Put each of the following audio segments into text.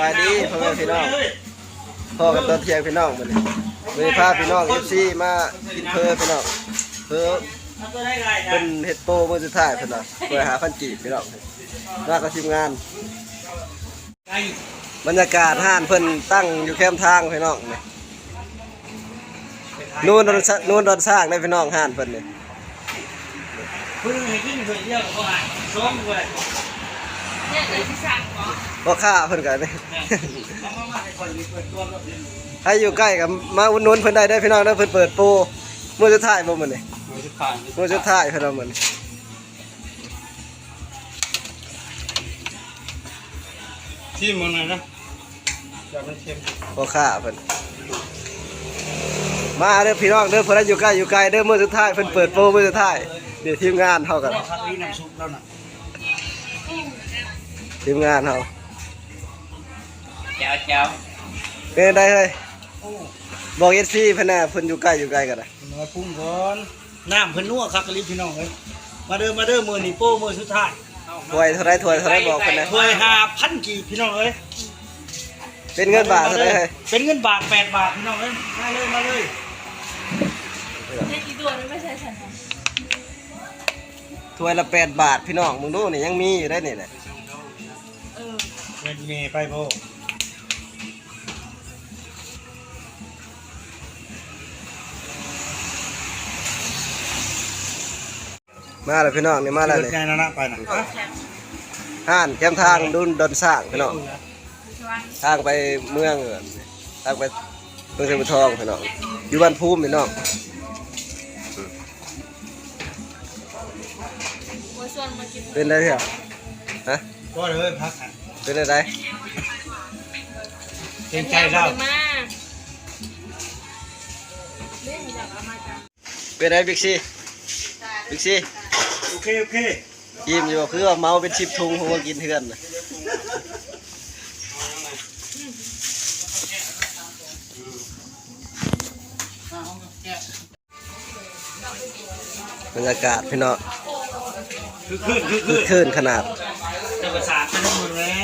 บายดีพ่อแม่พี่น้องพ่อกันตอนเที่ยงพี่น้องมื้อนี้มื้อนี้พาพี่น้อง FC มากินเพอพี่น้องเพอเป็นเฮ็ดโปรมื้อสุดท้ายพิ่นน่ะเพื่อหาพันกีบพี่น้องมากับทีมงาน บรรยากาศห้านเพิ่นตั้งอยู่แคมทางพี่น้องนี่นู่นดนนู่นดอนสร้างได้พี่น้องห้านเพิ่นเนี่พึ่งให้ยิ่งเพิ่นเดียวก็อ่าซ้อมด้วยเนี่ยเลยที่สั่งเห รอบ่ค่าเพิ่นก็นี่เอามามาให้คนมีเปิดตัวรถเรียนใครอยู่ใกล้กับมาอุดหนุนเพิ่นได้ได้อพี่น้องเด้อเพิ่นเปิดโปรมื้อสุดท้ายบ่มื้อนี้มือจะผ่านมื้อสุดท้ายเพิ่นเอามื้อนี้ที่มันนะนะอย่ามันเค็มบ่ค่าเพิ่นมาเด้อพี่น้องเด้อเพิ่นได้อยู่ใกล้อยู่ไกลเด้อมื้อสุดท้ายเพิ่นเปิดโปรมื้อสุดท้ายเดี๋ยวทีมงานเฮากันพักนี้น้ำซุปแล้วน่ะทีมงานเฮา แจ๋วแจ๋วเป็นได้เฮ้ยบอก FC เพิ่นน่ะเพิ่นอยู่ใกล้อยู่ไกลกันน่ะมาปรุงก่อนน้ำเพิ่นนัวคักกะลิพี่น้องเอ้ยมาเด้อมาเด้อมื้อนี้โป้มื้อสุดท้ายถ้วยเท่าไรถ้วยเท่าไรบอกเพิ่นนะถ้วย5,000กีบพี่น้องเอ้ยเป็นเงินบาทเท่าไรเฮ้ยเป็นเงินบาท8บาทพี่น้องเอ้ยมาเลยมาเลยเนี่ยกี่ตัวนี่ไม่ใช่ฉันนะถ้วยละแปดบาทพี่น้องมึงดูนี่ยังมีอยู่ได้นี่แหละเออเงินเมไปโพ มาแล้วพี่น้องนี่มาแล้วรถนี่ใหญ่นะนะไปน่ะห้านแคมทางดุนดอนสร้างพี่น้องชวนทางไปเมืองเอิ้นทางไปเมืองเทพทองพี่น้องอยู่บ้านภูมิพี่น้องมาชวนมากินเป็นได้เถอะฮะก็เลยพักอะเป็นได้ไดเกรงใจเรามากเล่นอยากเอามาจังเป็นได้บิ๊กซีบิ๊กซีโอ เคโอเคยิ้มอยู่บ่คือว่าเมาเป็นชิปทุงผมว่ากินเทือนน่ะบรรยากาศพี่น้องคือขึ้นคือคืขึ้อนคลื่นขนาด จะประสาทกันทั้งหมดแม่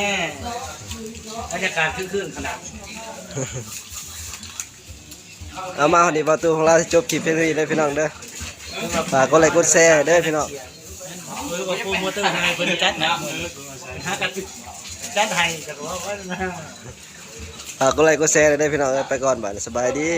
บรรยากาศคือขึ้นขนาด เอามาวันนี้ประตูของเราจะจบคลิปเพียงเท่านี้เลยพี่น้องเด้อฝากกดไลค์กดแชร์เด้อพี่น้องเออว่าโปรโมเตอร์ไทยเพิ่นจัดนะหากันจัดไทยกันว่าว่า ฝากกดไลค์กดแชร์เด้อพี่น้องเอ้ยไปก่อนบ่ายสบายดี